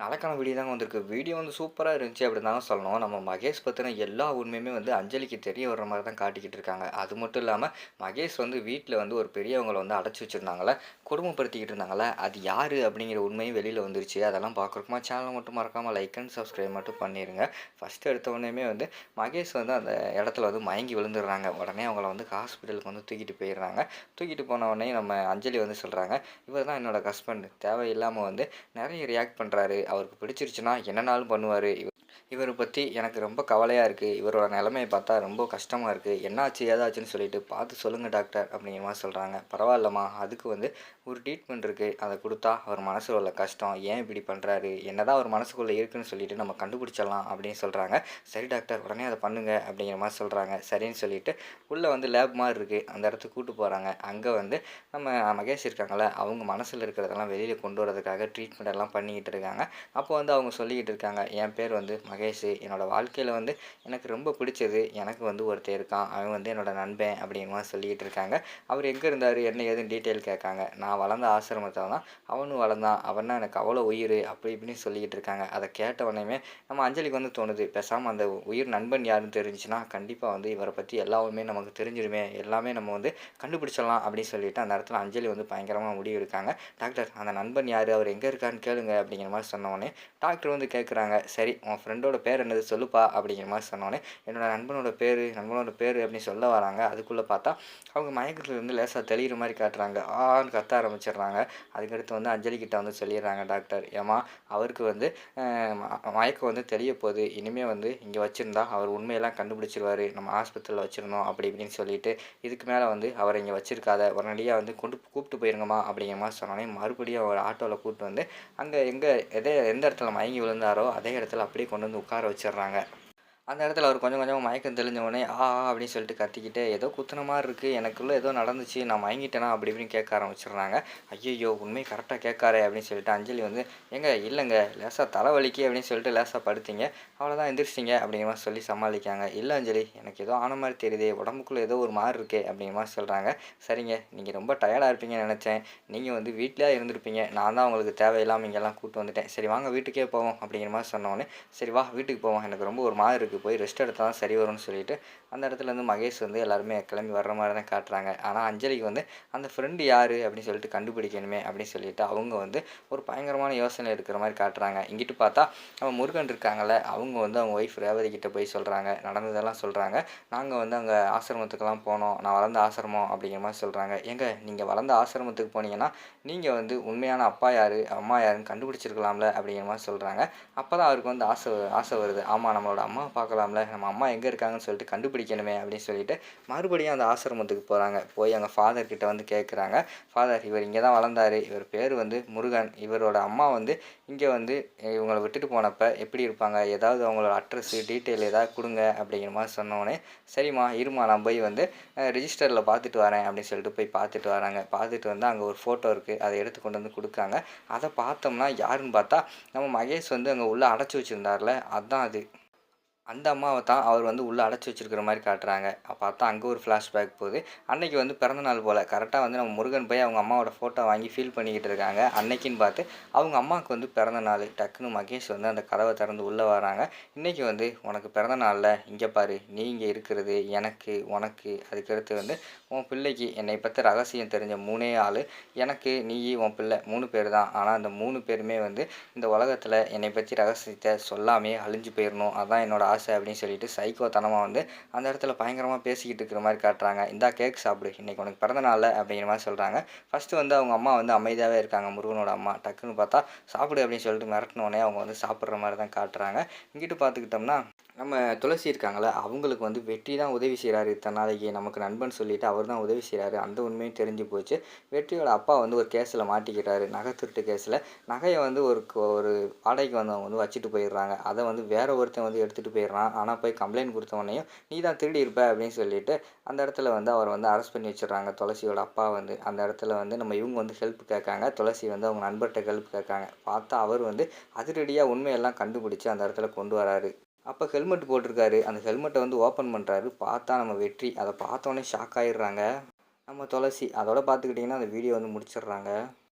நாளைக்கான வீடியோ தாங்க வந்திருக்கு. வீடியோ வந்து சூப்பராக இருந்துச்சு அப்படின்னு தாங்க சொல்லணும். நம்ம மகேஷ் பற்றின எல்லா உண்மையுமே வந்து அஞ்சலிக்கு தெரிய வர்ற மாதிரி தான் காட்டிக்கிட்டு இருக்காங்க. அது மட்டும் இல்லாமல் மகேஷ் வந்து வீட்டில் வந்து ஒரு பெரியவங்களை வந்து அடைச்சி வச்சுருந்தாங்களே குடும்பப்படுத்திக்கிட்டு இருந்தாங்களே அது யார் அப்படிங்கிற உண்மையும் வெளியில் வந்துருச்சு. அதெல்லாம் பார்க்குறக்குமா சேனல் மட்டும் மறக்காமல் லைக் அண்ட் சப்ஸ்கிரைப் மட்டும் பண்ணிடுங்க ஃபஸ்ட்டு எடுத்த உடனேமே வந்து மகேஷ் வந்து அந்த இடத்துல வந்து மயங்கி விழுந்துடுறாங்க. உடனே அவங்கள வந்து ஹாஸ்பிட்டலுக்கு வந்து தூக்கிட்டு போயிடுறாங்க. தூக்கிட்டு போன உடனே நம்ம அஞ்சலி வந்து சொல்கிறாங்க இவர் தான் என்னோட ஹஸ்பண்ட் தேவையில்லாமல் வந்து நிறைய ரியாக்ட் பண்ணுறாரு அவருக்கு பிடிச்சிருச்சுன்னா என்னனாலும் பண்ணுவார். இவரை பற்றி எனக்கு ரொம்ப கவலையாக இருக்குது இவரோட நிலமையை பார்த்தா ரொம்ப கஷ்டமாக இருக்குது என்னாச்சு ஏதாச்சுன்னு சொல்லிட்டு பார்த்து சொல்லுங்கள் டாக்டர் அப்படிங்கிற மாதிரி சொல்கிறாங்க பரவாயில்லம்மா அதுக்கு வந்து ஒரு ட்ரீட்மெண்ட் இருக்குது அதை கொடுத்தா அவர் மனசில் உள்ள கஷ்டம் ஏன் இப்படி பண்ணுறாரு என்னதான் அவர் மனசுக்குள்ளே இருக்குன்னு சொல்லிட்டு நம்ம கண்டுபிடிச்சிடலாம் அப்படின்னு சொல்கிறாங்க சரி டாக்டர் உடனே அதை பண்ணுங்கள் அப்படிங்கிற மாதிரி சொல்கிறாங்க சரின்னு சொல்லிட்டு உள்ளே வந்து லேப் மாதிரி இருக்குது அந்த இடத்துக்கு கூட்டு போகிறாங்க அங்கே வந்து நம்ம மகேஷ் இருக்காங்களே அவங்க மனசில் இருக்கிறதெல்லாம் வெளியில் கொண்டு வரதுக்காக ட்ரீட்மெண்ட் எல்லாம் பண்ணிக்கிட்டு இருக்காங்க. அப்போ வந்து அவங்க சொல்லிக்கிட்டு இருக்காங்க என் பேர் வந்து மகேஷ் என்னோடய வாழ்க்கையில் வந்து எனக்கு ரொம்ப பிடிச்சது. எனக்கு வந்து ஒருத்தர் இருக்கான். அவன் வந்து என்னோடய நண்பன் அப்படிங்கிற மாதிரி சொல்லிக்கிட்டு இருக்காங்க. அவர் எங்கே இருந்தார்? என்ன ஏதுன்னு டீட்டெயில் கேட்காங்க. நான் வளர்ந்த ஆசிரமத்தில் தான் அவனும் வளர்ந்தான். அவன் தான் எனக்கு அவ்வளோ உயிர் அப்படி இப்படின்னு சொல்லிக்கிட்டு இருக்காங்க. அதை கேட்ட உடனேமே நம்ம அஞ்சலிக்கு வந்து தோணுது. பேசாமல் அந்த உயிர் நண்பன் யாருன்னு தெரிஞ்சுன்னா கண்டிப்பாக வந்து இவரை பற்றி எல்லாமே நமக்கு தெரிஞ்சிருமே. எல்லாமே நம்ம வந்து கண்டுபிடிச்சிடலாம் அப்படின்னு சொல்லிட்டு அந்த இடத்துல அஞ்சலி வந்து பயங்கரமாக முடிவு இருக்காங்க டாக்டர் அந்த நண்பன் யார்? அவர் எங்கே இருக்கான்னு கேளுங்க அப்படிங்கிற மாதிரி சொன்ன உடனே டாக்டர் வந்து கேட்குறாங்க சரி உன் ஃப்ரெண்டோட பேர் என்னது சொல்லுப்பா அப்படிங்கிற மாதிரி சொன்னோன்னே என்னோட நண்பனோட பேர் நண்பனோட பேர் அப்படின்னு சொல்ல வராங்க. அதுக்குள்ளே பார்த்தா அவங்க மயக்கத்துலேருந்து லேசாக தெளிகிற மாதிரி காட்டுறாங்க. ஆன்னு கத்த ஆரம்பிச்சிடுறாங்க. அதுக்கடுத்து வந்து அஞ்சலி கிட்ட வந்து சொல்லிடுறாங்க டாக்டர். ஏமா அவருக்கு வந்து மயக்கம் வந்து தெளிய போகுது. இனிமேல் வந்து இங்கே வச்சுருந்தா அவர் உண்மையெல்லாம் கண்டுபிடிச்சிருவாரு. நம்ம ஆஸ்பத்திரியில் வச்சுருந்தோம் அப்படி இப்படின்னு சொல்லிட்டு இதுக்கு மேலே வந்து அவரை இங்கே வச்சுருக்காத. உடனடியாக வந்து கொண்டு கூப்பிட்டு போயிருங்கம்மா அப்படிங்கிற மாதிரி சொன்னோன்னே மறுபடியும் அவர் ஆட்டோவில் கூப்பிட்டு வந்து அங்கே எங்கே எதே எந்த இடத்துல மயங்கி விழுந்தாரோ அதே இடத்துல அப்படியே கொண்டு வந்து உட்கார வச்சிடுறாங்க. அந்த இடத்துல அவர் கொஞ்சம் கொஞ்சம் மயக்கம் தெளிஞ்ச உடனே ஆ அப்படின்னு சொல்லிட்டு கத்திக்கிட்டு ஏதோ குத்துன மாதிரி இருக்குது எனக்குள்ளே ஏதோ நடந்துச்சு நான் மயங்கிட்டேனா? அப்படி இப்படின்னு கேட்க ஆரம்பிச்சிடுறாங்க. ஐயையோ உண்மை கரெக்டாக கேட்காரே அப்படின்னு சொல்லிட்டு அஞ்சலி வந்து ஏங்க இல்லைங்க லேசாக தலைவலிக்கு அப்படின்னு சொல்லிட்டு லேசாக படுத்தீங்க. அவ்வளோதான் எந்திரிச்சிங்க அப்படிங்கிற மாதிரி சொல்லி சமாளிக்காங்க இல்லை அஞ்சலி எனக்கு ஏதோ ஆன மாதிரி தெரியுதே உடம்புக்குள்ளே ஏதோ ஒரு மாதிரி இருக்கே அப்படிங்கிற மாதிரி சொல்கிறாங்க சரிங்க நீங்கள் ரொம்ப டயர்டாக இருப்பீங்கன்னு நினச்சேன். நீங்கள் வந்து வீட்டிலே இருந்திருப்பீங்க. நான் தான் உங்களுக்கு தேவையில்லாமல் இங்கெல்லாம் கூப்பிட்டு வந்துட்டேன். சரி வாங்க வீட்டுக்கே போவோம் அப்படிங்கிற மாதிரி சொன்னோடனே சரி வா வீட்டுக்கு போவோம். எனக்கு ரொம்ப ஒரு மாதிரி இருக்குது போய் ரெஸ்ட் எடுத்தால் தான் சரி வரும்னு சொல்லிட்டு அந்த இடத்துல இருந்து மகேஷ் வந்து எல்லாருமே கிளம்பி வர்ற மாதிரி தான் காட்டுறாங்க. ஆனால் அஞ்சலிக்கு வந்து அந்த ஃப்ரெண்டு யார்? அப்படின்னு சொல்லிட்டு கண்டுபிடிக்கணுமே அப்படின்னு சொல்லிட்டு அவங்க வந்து ஒரு பயங்கரமான யோசனை இருக்கிற மாதிரி காட்டுறாங்க. இங்கிட்டு பார்த்தா நம்ம முருகன் இருக்காங்கல்ல அவங்க வந்து அவங்க ஒய்ஃப் ரேவதி கிட்ட போய் சொல்கிறாங்க நடந்ததெல்லாம் சொல்கிறாங்க நாங்கள் வந்து அங்கே ஆசிரமத்துக்கெல்லாம் போனோம். நான் வளர்ந்த ஆசிரமம் அப்படிங்கிற மாதிரி சொல்கிறாங்க ஏங்க நீங்கள் வளர்ந்த ஆசிரமத்துக்கு போனீங்கன்னா நீங்கள் வந்து உண்மையான அப்பா யார் அம்மா யாருன்னு கண்டுபிடிச்சிருக்கலாம்ல அப்படிங்கிற மாதிரி சொல்கிறாங்க அப்போ தான் அவருக்கு வந்து ஆசை ஆசை வருது. ஆமாம் நம்மளோட அம்மா அப்பா பார்க்கலாம்ல. நம்ம அம்மா எங்கே இருக்காங்கன்னு சொல்லிட்டு கண்டுபிடிக்கணுமே அப்படின்னு சொல்லிட்டு மறுபடியும் அந்த ஆசிரமத்துக்கு போகிறாங்க போய் அங்கே ஃபாதர்கிட்ட வந்து கேட்குறாங்க ஃபாதர் இவர் இங்கே தான் வளர்ந்தார். இவர் பேர் வந்து முருகன். இவரோட அம்மா வந்து இங்கே வந்து இவங்களை விட்டுட்டு போனப்போ எப்படி இருப்பாங்க? ஏதாவது அவங்களோட அட்ரஸ்ஸு டீட்டெயில் ஏதாவது கொடுங்க அப்படிங்கிற மாதிரி சொன்னோடனே சரிம்மா இருமா நான் போய் வந்து ரிஜிஸ்டரில் பார்த்துட்டு வரேன் அப்படின்னு சொல்லிட்டு போய் பார்த்துட்டு வராங்க. பார்த்துட்டு வந்து அங்கே ஒரு ஃபோட்டோ இருக்குது அதை எடுத்து கொண்டு வந்து கொடுக்காங்க அதை பார்த்தோம்னா யாருன்னு பார்த்தா நம்ம மகேஷ் வந்து அங்கே உள்ளே அடைச்சி வச்சுருந்தார்ல. அதுதான் அது. அந்த அம்மாவை தான் அவர் வந்து உள்ளே அடைச்சி வச்சிருக்கிற மாதிரி காட்டுறாங்க. பார்த்தா அங்கே ஒரு ஃப்ளாஷ்பேக் போகுது. அன்னைக்கு வந்து பிறந்த நாள் போல் கரெக்டாக வந்து நம்ம முருகன் போய் அவங்க அம்மாவோட ஃபோட்டோ வாங்கி ஃபீல் பண்ணிக்கிட்டு இருக்காங்க. அன்னைக்குன்னு பார்த்து அவங்க அம்மாவுக்கு வந்து பிறந்த நாள் டக்குன்னு மகேஷ் வந்து அந்த கதவை திறந்து உள்ளே வராங்க. இன்றைக்கி வந்து உனக்கு பிறந்த நாளில் இங்கே பாரு நீ இங்கே இருக்கிறது எனக்கு உனக்கு அதுக்கடுத்து வந்து உன் பிள்ளைக்கு என்னை பற்றி ரகசியம் தெரிஞ்ச மூணே ஆள் எனக்கு நீ உன் பிள்ளை மூணு பேர் தான். ஆனால் அந்த மூணு பேருமே வந்து இந்த உலகத்தில் என்னை பற்றி ரகசியத்தை சொல்லாமே அழிஞ்சு போயிடணும் அதான் என்னோட ஆசை அப்படின்னு சொல்லிட்டு சைக்கோத்தனமாக வந்து அந்த இடத்துல பயங்கரமாக பேசிக்கிட்டு இருக்கிற மாதிரி காட்டுறாங்க. இந்தா கேக் சாப்பிடு. இன்றைக்கி உனக்கு பிறந்த நாள் அப்படிங்கிற மாதிரி சொல்கிறாங்க ஃபஸ்ட்டு வந்து அவங்க அம்மா வந்து அமைதியாகவே இருக்காங்க. முருகனோட அம்மா. டக்குன்னு பார்த்தா சாப்பிடு அப்படின்னு சொல்லிட்டு மிரட்டினோடனே அவங்க வந்து சாப்பிட்ற மாதிரி தான் காட்டுறாங்க. இங்கிட்டு பார்த்துக்கிட்டோம்னா நம்ம துளசி இருக்காங்களே அவங்களுக்கு வந்து வெற்றி தான் உதவி செய்கிறாரு இத்தனை நாளைக்கு நமக்கு நண்பன் சொல்லிவிட்டு அவர் தான் உதவி செய்கிறாரு அந்த உண்மையும் தெரிஞ்சு போச்சு. வெற்றியோட அப்பா வந்து ஒரு கேஸில் மாட்டிக்கிறாரு. நகை திருட்டு கேஸில். நகையை வந்து ஒரு ஒரு வாடகைக்கு வந்தவங்க வந்து வச்சுட்டு போயிடுறாங்க. அதை வந்து வேற ஒருத்தன் வந்து எடுத்துகிட்டு போயிடுறான். ஆனால் போய் கம்ப்ளைண்ட் கொடுத்தவனையும் நீ தான் திருடி இருப்ப அப்படின்னு சொல்லிட்டு அந்த இடத்துல வந்து அவர் வந்து அரெஸ்ட் பண்ணி வச்சிடுறாங்க. துளசியோட அப்பா வந்து அந்த இடத்துல வந்து நம்ம இவங்க வந்து ஹெல்ப் கேட்காங்க. துளசி வந்து அவங்க நண்பர்கிட்ட ஹெல்ப் கேட்காங்க. பார்த்தா அவர் வந்து அதிரடியாக உண்மையெல்லாம் கண்டுபிடிச்சி அந்த இடத்துல கொண்டு வராரு. அப்போ ஹெல்மெட் போட்டிருக்காரு. அந்த ஹெல்மெட்டை வந்து ஓப்பன் பண்ணுறாரு பார்த்தா நம்ம வெற்றி. அதை பார்த்தோன்னே ஷாக் ஆயிடுறாங்க. நம்ம துளசி. அதோட பார்த்துக்கிட்டிங்கன்னா அந்த வீடியோ வந்து முடிச்சிடுறாங்க.